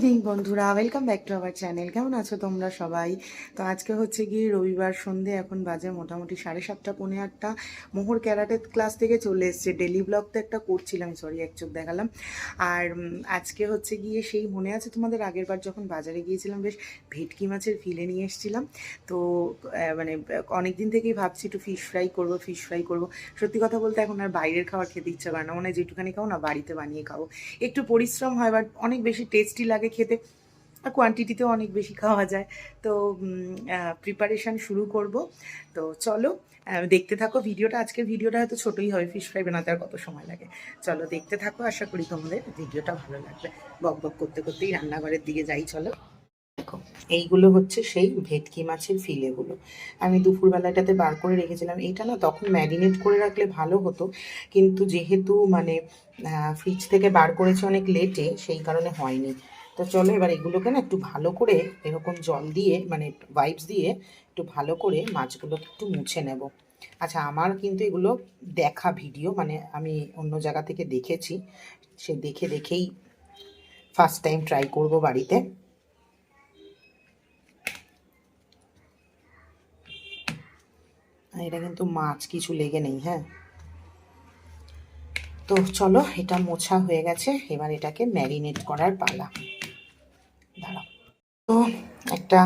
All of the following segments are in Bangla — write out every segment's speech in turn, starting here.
ইভিনিং বন্ধুরা। Welcome back to our channel কেমন আছো তোমরা সবাই? তো আজকে হচ্ছে গিয়ে রবিবার সন্ধে, এখন বাজে মোটামুটি সাড়ে সাতটা, পৌনে আটটা। মোহর ক্যারাটে ক্লাস থেকে চলে এসছে। ডেলি ব্লগ তো একটা করছিলাম সরি এক চোখ দেখালাম। আর আজকে হচ্ছে গিয়ে সেই মনে আছে তোমাদের? আগের বার যখন বাজারে গিয়েছিলাম, বেশ ভেটকি মাছের ফিলে নিয়ে এসেছিলাম। তো মানে অনেক দিন থেকেই ভাবছি একটু ফিশ ফ্রাই করব ফিশ ফ্রাই করব। সত্যি কথা বলতে এখন আর বাইরের খাবার খেতে ইচ্ছা করে না। মনে হয় যেটুখানি খাও না, বাড়িতে বানিয়ে খাও একটু পরিশ্রম হয় বাট অনেক বেশি টেস্টি লাগে খেতে। আর কোয়ান্টিটিতেও অনেক বেশি খাওয়া যায়। তো প্রিপারেশান শুরু করব। তো চলো দেখতে থাকো ভিডিওটা। আজকের ভিডিওটা হয়তো ছোটোই হবে ফিশ ফ্রাই বানাতে আর কত সময় লাগে। চলো, দেখতে থাকো। আশা করি তোমাদের ভিডিওটা ভালো লাগবে। বক বক করতে করতেই রান্নাঘরের দিকে যাই, চলো। এইগুলো হচ্ছে সেই ভেটকি মাছের ফিলেগুলো। আমি দুপুরবেলাটাতে বার করে রেখেছিলাম। এইটা না তখন ম্যারিনেট করে রাখলে ভালো হতো। কিন্তু যেহেতু মানে ফ্রিজ থেকে বার করেছে অনেক লেটে সেই কারণে হয়নি। তো চলো এবার এগুলোকে না একটু ভালো করে এরকম জল দিয়ে মানে ওয়াইপস দিয়ে একটু ভালো করে মাছগুলোকে একটু মুছে নেব। আচ্ছা আমার কিন্তু এগুলো দেখা ভিডিও মানে আমি অন্য জায়গা থেকে দেখেছি। সে দেখে দেখেই ফার্স্ট টাইম ট্রাই করব বাড়িতে। এটা কিন্তু মাছ কিছু লেগে নেই হ্যাঁ। তো চলো, এটা মোছা হয়ে গেছে। এবার এটাকে ম্যারিনেট করার পালা। তো একটা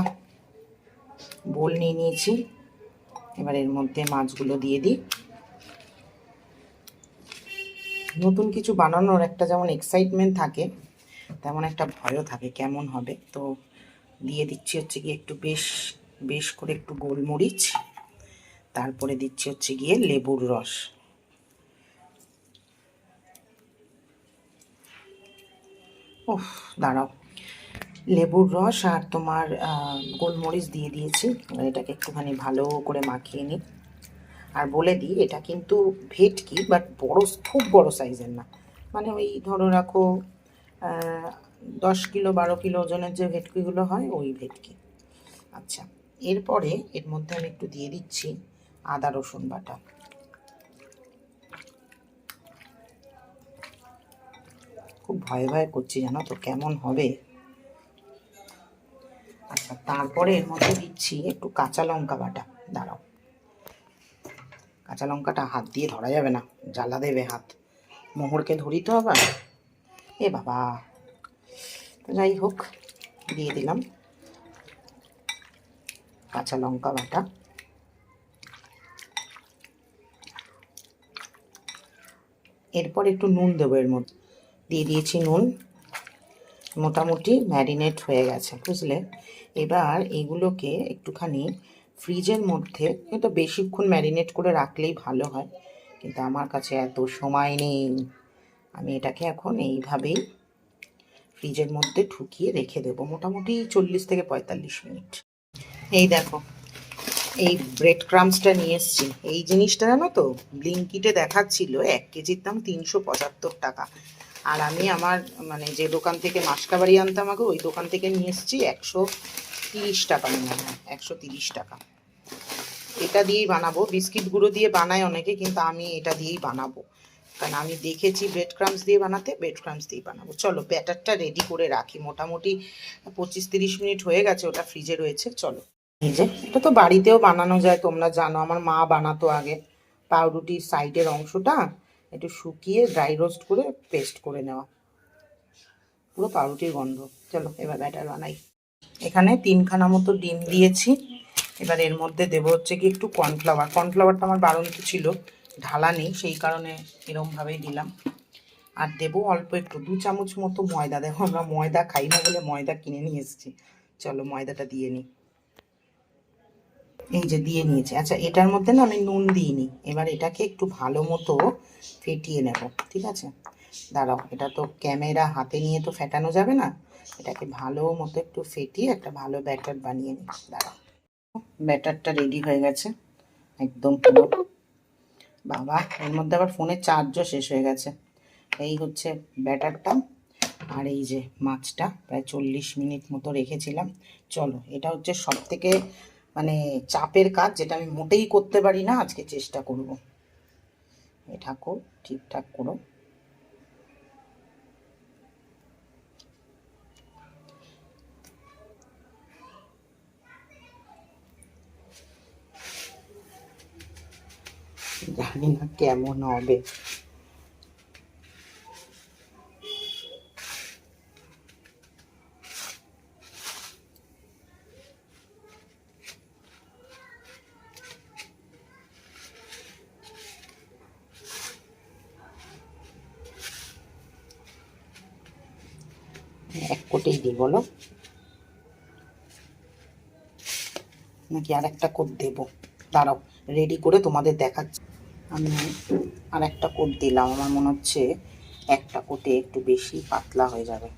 বোল নিয়ে নিয়েছি। এবার এর মধ্যে মাছগুলো দিয়ে দিই। নতুন কিছু বানানোর একটা যেমন এক্সাইটমেন্ট থাকে, তেমন একটা ভয়ও থাকে কেমন হবে। তো দিয়ে দিচ্ছি হচ্ছে গিয়ে একটু বেশ বেশ করে একটু গোলমরিচ। তারপরে দিচ্ছি হচ্ছে গিয়ে লেবুর রস। ওহ দাঁড়াও। লেবুর রস আর তোমার গোলমরিচ দিয়ে দিয়েছি। এটাকে একটুখানি ভালো করে মাখিয়ে নিই। আর বলে দিই, এটা কিন্তু ভেটকি বাট বড় খুব বড় সাইজের না। মানে ওই ধরো রাখো দশ কিলো, বারো কিলো ওজনের যে ভেটকিগুলো হয়, ওই ভেটকি। আচ্ছা এরপরে এর মধ্যে আমি একটু দিয়ে দিচ্ছি আদা, রসুন বাটা। খুব ভয়ে ভয়ে করছি জানো তো, কেমন হবে? তারপরে এর মধ্যে দিচ্ছি একটু কাঁচা লঙ্কা বাটা। দাঁড়াও। কাঁচা লঙ্কাটা হাত দিয়ে ধরা যাবে না, জ্বালা দেবে হাত। মোহরকে ধরি তো আবার। এ বাবা যাই হোক, দিয়ে দিলাম কাঁচা লঙ্কা বাটা। এরপর একটু নুন দেবো এর মধ্যে। দিয়ে দিয়েছি নুন। মোটামুটি ম্যারিনেট হয়ে গেছে, বুঝলে? এবার এগুলোকে একটুখানি ফ্রিজের মধ্যে, এটা বেশিক্ষণ ম্যারিনেট করে রাখলেই ভালো হয়। কিন্তু আমার কাছে এত সময় নেই। আমি এটাকে এখন এইভাবেই ফ্রিজের মধ্যে ঢুকিয়ে রেখে দেবো, মোটামুটি চল্লিশ থেকে পঁয়তাল্লিশ মিনিট। এই দেখো, এই ব্রেড ক্রামসটা নিয়ে এসছি। এই জিনিসটা জানো তো, ব্লিঙ্কিটে দেখাচ্ছিল এক কেজির দাম তিনশো পঁচাত্তর টাকা। আর আমি আমার মানে যে দোকান থেকে মাসকাবাড়ি আনতাম আগে, ওই দোকান থেকে নিয়ে এসেছি একশো তিরিশ টাকা একশো তিরিশ টাকা। এটা দিয়েই বানাবো। বিস্কিট গুঁড়ো দিয়ে বানায় অনেকে, কিন্তু আমি এটা দিয়েই বানাবো। কারণ আমি দেখেছি ব্রেড ক্রামস দিয়ে বানাতে ব্রেড ক্রামস দিয়ে বানাবো। চলো, ব্যাটারটা রেডি করে রাখি। মোটামুটি পঁচিশ তিরিশ মিনিট হয়ে গেছে, ওটা ফ্রিজে রয়েছে, চলো। এই এটা তো বাড়িতেও বানানো যায়, তোমরা জানো। আমার মা বানাতো আগে। পাউরুটির সাইডের অংশটা একটু শুকিয়ে ড্রাই রোস্ট করে পেস্ট করে নেওয়া। পুরো পাউরুটির গন্ধ। চলো, এবার ব্যাটার বানাই। এখানে তিনখানা মতো ডিম দিয়েছি। এবার এর মধ্যে দেবো হচ্ছে কি একটু কর্নফ্লাওয়ার কর্নফ্লাওয়ারটা আমার বারন্ত ছিল, ঢালা নেই, সেই কারণে এরমভাবেই দিলাম। আর দেবো অল্প একটু, দু চামচ মতো ময়দা। দেখো, আমরা ময়দা খাই না বলে ময়দা কিনে নিয়ে এসেছি। চলো, ময়দাটা দিয়ে নিই এই যে দিয়ে নিয়েছি। আচ্ছা এটার মধ্যে না আমি নুন দিইনি। এবার এটাকে একটু ভালো মতো ফেটিয়ে নেব, ঠিক আছে? দাঁড়াও, এটা তো ক্যামেরা হাতে নিয়ে তো ফেটানো যাবে না। এটাকে ভালো মতো একটু ফেটিয়ে একটা ভালো ব্যাটার বানিয়ে নিই দাঁড়াও, ব্যাটারটা রেডি হয়ে গেছে। একদম পুরো। বাবা, এর মধ্যে আবার ফোনের চার্জও শেষ হয়ে গেছে। এই হচ্ছে ব্যাটারটা। আর এই যে মাছটা, প্রায় চল্লিশ মিনিট মতো রেখেছিলাম। চলো, এটা হচ্ছে সব থেকে মানে চাপের কাজ, যেটা আমি মোটেই করতে পারি না, আজকে চেষ্টা করব। এ ঠাকুর, ঠিকঠাক করো। জানি না কেমন হবে। এক কোটেই দিই, বলো। নাকি আর একটা কোট দেবো? দাঁড়াও রেডি করে তোমাদের দেখাচ্ছি। আমি আর একটা কোট দিলাম। আমার মনে হচ্ছে একটা কোটে একটু বেশি পাতলা হয়ে যাবে।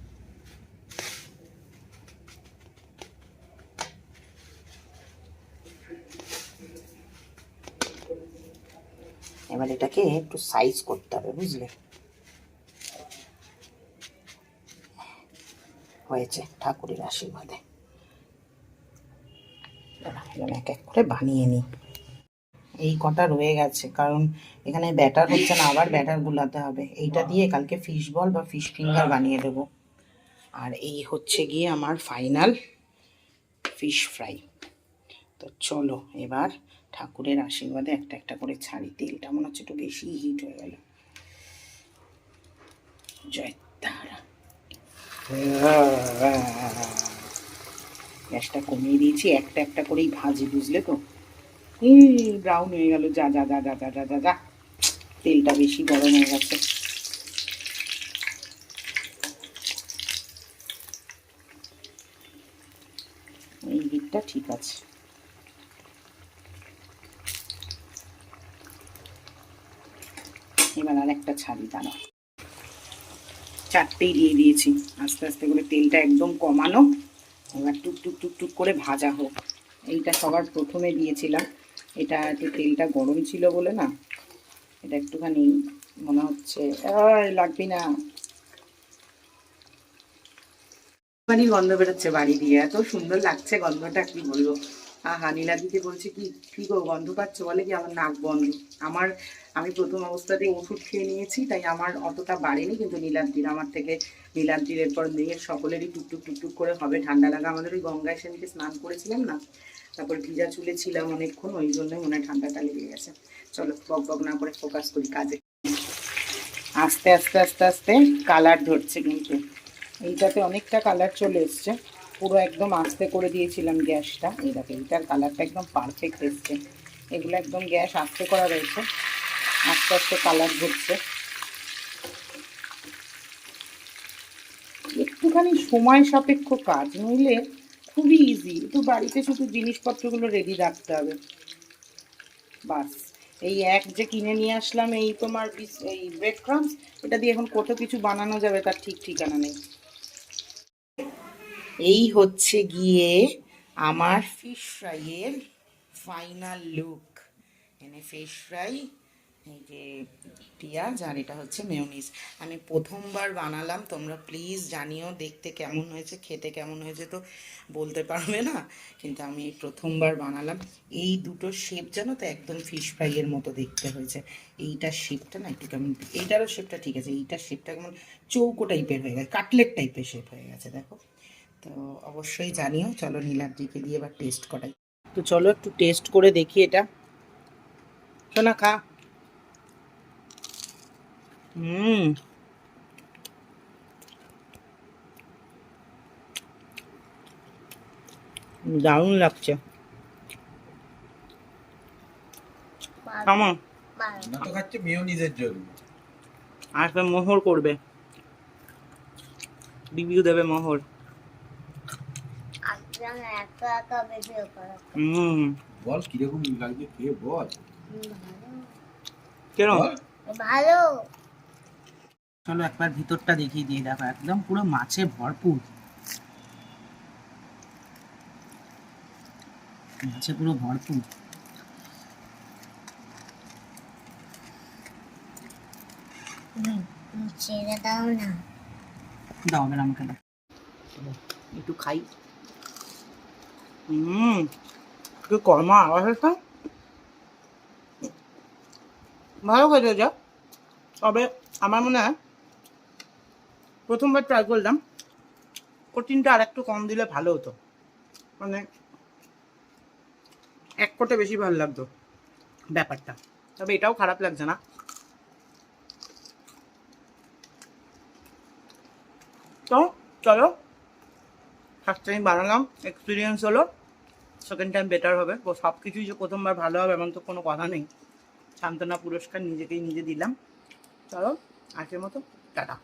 এবার এটাকে একটু সাইজ করতে হবে, বুঝলে? হয়েছে ঠাকুরের আশীর্বাদে। এক এক করে বানিয়ে নিই। এই কটা রয়ে গেছে, কারণ এখানে ব্যাটার হচ্ছে না, আবার ব্যাটার গুলাতে হবে। এইটা দিয়ে কালকে ফিশ বল বা ফিশ ফিঙ্গার বানিয়ে দেবো। আর এই হচ্ছে গিয়ে আমার ফাইনাল ফিশ ফ্রাই তো চলো, এবার ঠাকুরের আশীর্বাদে একটা একটা করে ছাড়ি। তেলটা মনে হচ্ছে একটু বেশি হিট হয়ে গেল। জয় গ্যাসটা কমিয়ে দিয়েছি, একটা একটা করেই ভাজি, বুঝলে তো? ব্রাউন হয়ে গেল, যা যা যা যা যা যা যা যা। তেলটা বেশি গরম হয়ে গেছে। এই দিকটা ঠিক আছে। এবার আর একটা ছাড়ি, দাঁড়াও। চারটেই দিয়ে দিয়েছি। আস্তে আস্তে করে তেলটা একদম কমানো। এবার টুক টুক টুক টুক করে ভাজা হোক। এইটা সবার প্রথমে দিয়েছিলাম। এটা একটু তেলটা গরম ছিল বলে না এটা একটুখানি মনে হচ্ছে "এই, লাগবি না। মানে গন্ধ বেরোচ্ছে বাড়ি দিয়ে এত সুন্দর লাগছে গন্ধটা কি বলব? আহা নীলাদিকে বলছে কি কি গো গন্ধ পাচ্ছ? বলে কি আমার নাক বন্ধ। আমার আমি প্রথম অবস্থাতেই ওষুধ খেয়ে নিয়েছি তাই আমার অতটা বাড়েনি কিন্তু নীলাদ্রির আমার থেকে নীলাদ্রির এরপর মেয়ের সকলেরই টুকটুক টুকটুক করে হবে। ঠান্ডা লাগা আমাদের ওই গঙ্গায় সেদিকে স্নান করেছিলাম না তারপর ভিজা চুলে ছিলাম অনেকক্ষণ, ওই জন্যই মনে ঠান্ডাটা লেগে গেছে। চলো, বক বক না করে ফোকাস করি কাজে। আস্তে আস্তে আস্তে আস্তে কালার ধরছে কিন্তু। এইটাতে অনেকটা কালার চলে এসছে। পুরো একদম আস্তে করে দিয়েছিলাম গ্যাসটা। এই দেখো, এইটার কালারটা একদম পারফেক্ট এসছে। এগুলো একদম গ্যাস আস্তে করা রয়েছে। আস্তে আস্তে কালার ধরছে। একটুখানি সময় সাপেক্ষ কাজ, নইলে খুবই ইজি তো বাড়িতে শুধু জিনিসপত্রগুলো রেডি রাখতে হবে। বাস। এই এক যে কিনে নিয়ে আসলাম, এই তোমার এই ব্রেড ক্রামস এটা দিয়ে এখন কত কিছু বানানো যাবে তার ঠিক ঠিকানা নেই। এই হচ্ছে গিয়ে আমার ফিশ ফ্রাইয়ের ফাইনাল লুক এনে ফিশ ফ্রাই এই যে পেঁয়াজ আর এটা হচ্ছে মেয়নিজ আমি প্রথমবার বানালাম, তোমরা প্লিজ জানিও দেখতে কেমন হয়েছে, খেতে কেমন হয়েছে তো বলতে পারবে না। কিন্তু আমি প্রথমবার বানালাম। এই দুটো শেপ জানো তো একদম ফিশ ফ্রাইয়ের মতো দেখতে হয়েছে। এইটার শেপটা না একটু কেমন, এইটারও শেপটা ঠিক আছে। এইটার শেপটা কেমন চৌকো টাইপের হয়ে গেছে কাটলেট টাইপের শেপ হয়ে গেছে, দেখো। তো অবশ্যই জানিও, চলো নীলাদ্রিকে দিয়ে এবার টেস্ট করাই। তো চলো একটু টেস্ট করে দেখি এটা। শোনা খা। হুম দারুণ লাগছে। কেমন না তো খাচ্ছে মেয়োনিজের জন্য। আসবে মোহর করবে। রিভিউ দেবে মোহর। আসলাম একা একা হুম। বল কীরকম লাগছে খেয়ে বল। কেন ভালো। চলো একবার ভিতরটা দেখিয়ে দিয়ে দেখো, একদম পুরো মাছে ভরপুর। মাছে পুরো ভরপুর। দাও একটু খাই। আওয়াজ ভালো খেতে যা। তবে আমার মনে হয় প্রথমবার ট্রাই করলাম। প্রোটিনটা আর একটু কম দিলে ভালো হতো। মানে এক কোটে বেশি ভালো লাগতো ব্যাপারটা। তবে এটাও খারাপ লাগছে না। তো চলো ফার্স্ট টাইম বানালাম এক্সপিরিয়েন্স হলো। সেকেন্ড টাইম বেটার হবে। সব কিছুই যে প্রথমবার ভালো হবে এমন তো কোনো কথা নেই। সান্ত্বনা পুরস্কার নিজেকেই নিজে দিলাম। চলো, আজকের মতো, টাটা।